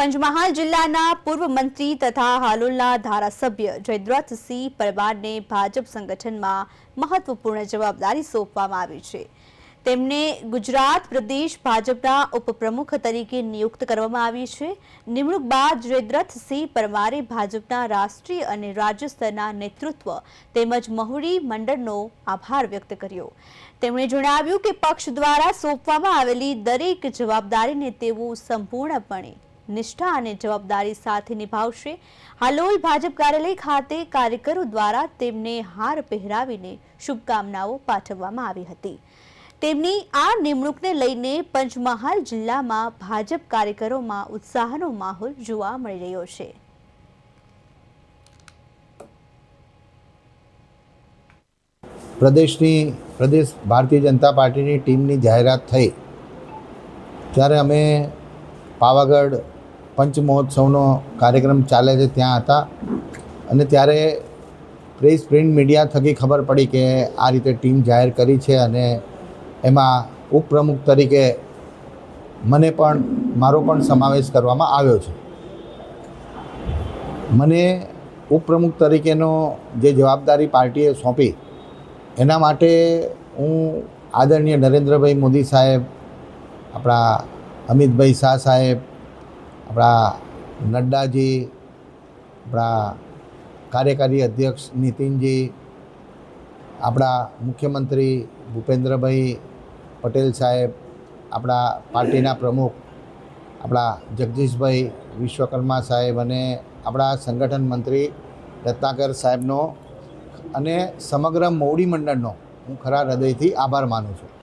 પંચમહાલ જિલ્લાના પૂર્વ મંત્રી તથા હાલોલના ધારાસભ્ય જયદ્રથસિંહ પરમારને ભાજપ સંગઠનમાં મહત્વપૂર્ણ જવાબદારી સોંપવામાં આવી છે. તેમને ગુજરાત પ્રદેશ ભાજપના ઉપપ્રમુખ તરીકે નિયુક્ત કરવામાં આવી છે. નિમણૂક બાદ જયદ્રથસિંહ પરમારે ભાજપના રાષ્ટ્રીય અને રાજ્ય સ્તરના નેતૃત્વ તેમજ મહુડી મંડળનો આભાર વ્યક્ત કર્યો. તેમણે જણાવ્યું કે પક્ષ દ્વારા સોંપવામાં આવેલી દરેક જવાબદારીને તેઓ સંપૂર્ણપણે નિષ્ઠા અને જવાબદારી સાથે નિભાવશે. હાલોલ ભાજપ કાર્યાલય ખાતે કાર્યકરો દ્વારા તેમને હાર પહેરાવીને શુભકામનાઓ પાઠવવામાં આવી હતી. તેમની આ નિમણૂકને લઈને પંચમહાલ જિલ્લામાં ભાજપ કાર્યકરોમાં ઉત્સાહનો માહોલ જોવા મળી રહ્યો છે. પ્રદેશની, પ્રદેશ ભારતીય જનતા પાર્ટીની ટીમની જાહેરાત થઈ. ત્યારે અમે પાવાગઢ પંચમહોત્સવનો કાર્યક્રમ ચાલે છે ત્યાં હતા. અને ત્યારે પ્રેસ, પ્રિન્ટ, મીડિયા થકી ખબર પડી કે આ રીતે ટીમ જાહેર કરી છે અને એમાં ઉપપ્રમુખ તરીકે મને પણ, મારો પણ સમાવેશ કરવામાં આવ્યો છે. મને ઉપપ્રમુખ તરીકેનો જે જવાબદારી પાર્ટીએ સોંપી, એના માટે હું આદરણીય નરેન્દ્રભાઈ મોદી સાહેબ, આપણા અમિતભાઈ શાહ સાહેબ આપણા નડ્ડાજી, આપણા કાર્યકારી અધ્યક્ષ નીતિનજી, આપણા મુખ્યમંત્રી ભૂપેન્દ્રભાઈ પટેલ સાહેબ, આપણા પાર્ટીના પ્રમુખ, આપણા જગદીશભાઈ વિશ્વકર્મા સાહેબ અને આપણા સંગઠન મંત્રી રત્નાકર સાહેબનો અને સમગ્ર મોવડી મંડળનો હું ખરા હૃદયથી આભાર માનું છું.